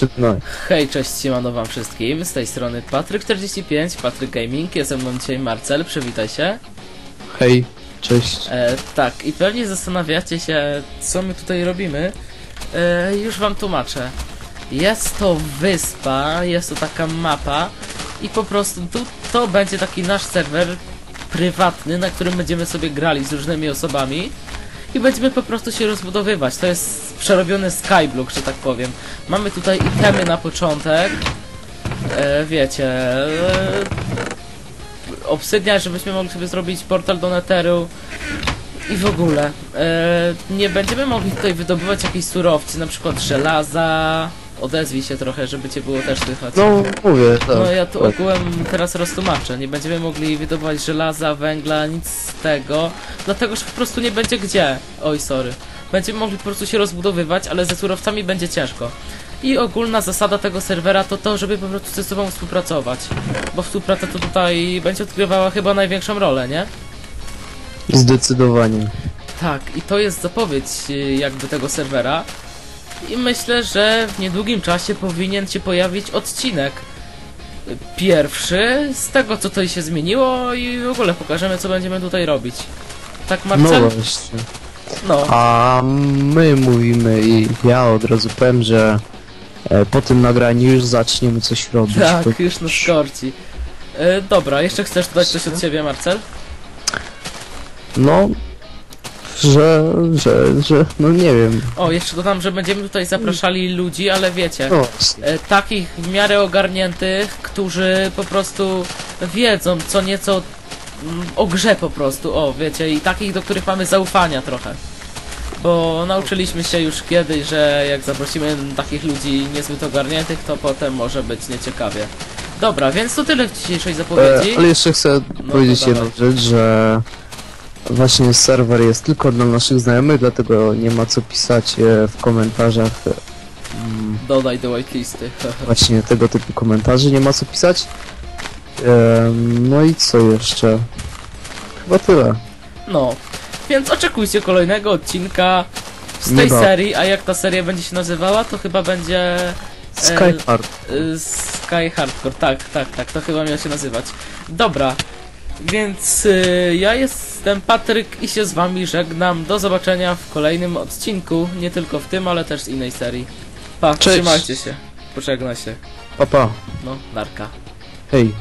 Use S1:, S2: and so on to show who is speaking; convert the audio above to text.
S1: Zaczynaj.
S2: Hej, cześć, siemano wam wszystkim, z tej strony Patryk45, Patryk Gaming, jest ze mną dzisiaj Marcel, przywitaj się.
S1: Hej, cześć.
S2: E, tak, i pewnie zastanawiacie się, co my tutaj robimy. E, już wam tłumaczę. Jest to wyspa, jest to taka mapa i po prostu tu, to będzie taki nasz serwer prywatny, na którym będziemy sobie grali z różnymi osobami i będziemy po prostu się rozbudowywać. To jest przerobiony skyblock, że tak powiem. Mamy tutaj itemy na początek. E, wiecie, e, obsydia, żebyśmy mogli sobie zrobić portal do Netheru i w ogóle. E, nie będziemy mogli tutaj wydobywać jakichś surowcy, na przykład żelaza. Odezwij się trochę, żeby cię było też słychać.
S1: No, mówię, tak.
S2: No ja tu
S1: tak.
S2: ogółem teraz roztłumaczę. Nie będziemy mogli wydobywać żelaza, węgla, nic z tego. Dlatego, że po prostu nie będzie gdzie. Oj, sorry. Będziemy mogli po prostu się rozbudowywać, ale ze surowcami będzie ciężko. I ogólna zasada tego serwera to to, żeby po prostu ze sobą współpracować. Bo współpraca to tutaj będzie odgrywała chyba największą rolę, nie?
S1: Zdecydowanie.
S2: Tak, i to jest zapowiedź y, jakby tego serwera. I myślę, że w niedługim czasie powinien się pojawić odcinek. Pierwszy z tego, co tutaj się zmieniło i w ogóle pokażemy, co będziemy tutaj robić. Tak,
S1: No
S2: Marcel?
S1: właśnie.
S2: No.
S1: A my mówimy i ja od razu powiem, że e, po tym nagraniu już zaczniemy coś robić.
S2: Tak,
S1: To-
S2: już nas korci. Y, dobra, jeszcze chcesz dodać coś od siebie, Marcel?
S1: No, że, że, że, no nie wiem.
S2: O, jeszcze dodam, że będziemy tutaj zapraszali ludzi, ale wiecie,
S1: No,
S2: e, takich w miarę ogarniętych, którzy po prostu wiedzą co nieco mm, o grze po prostu, o wiecie, i takich, do których mamy zaufania trochę. Bo nauczyliśmy się już kiedyś, że jak zaprosimy takich ludzi niezbyt ogarniętych, to potem może być nieciekawie. Dobra, więc to tyle w dzisiejszej
S1: e,
S2: zapowiedzi.
S1: ale jeszcze chcę
S2: No,
S1: powiedzieć jedną rzecz, że właśnie serwer jest tylko dla naszych znajomych, dlatego nie ma co pisać e, w komentarzach e, mm,
S2: Dodaj do whitelisty.
S1: właśnie tego typu komentarzy nie ma co pisać. No i co jeszcze? Chyba tyle.
S2: No, więc oczekujcie kolejnego odcinka z tej
S1: Mega.
S2: serii, a jak ta seria będzie się nazywała, to chyba będzie
S1: Skyhard.
S2: y, Sky Hardcore, tak, tak, tak, to chyba miał się nazywać. Dobra, więc y, ja jestem Patryk i się z wami żegnam. Do zobaczenia w kolejnym odcinku, nie tylko w tym, ale też z innej serii. Pa,
S1: Cześć.
S2: trzymajcie się, pożegnaj się.
S1: Papa.
S2: No, narka.
S1: Hej.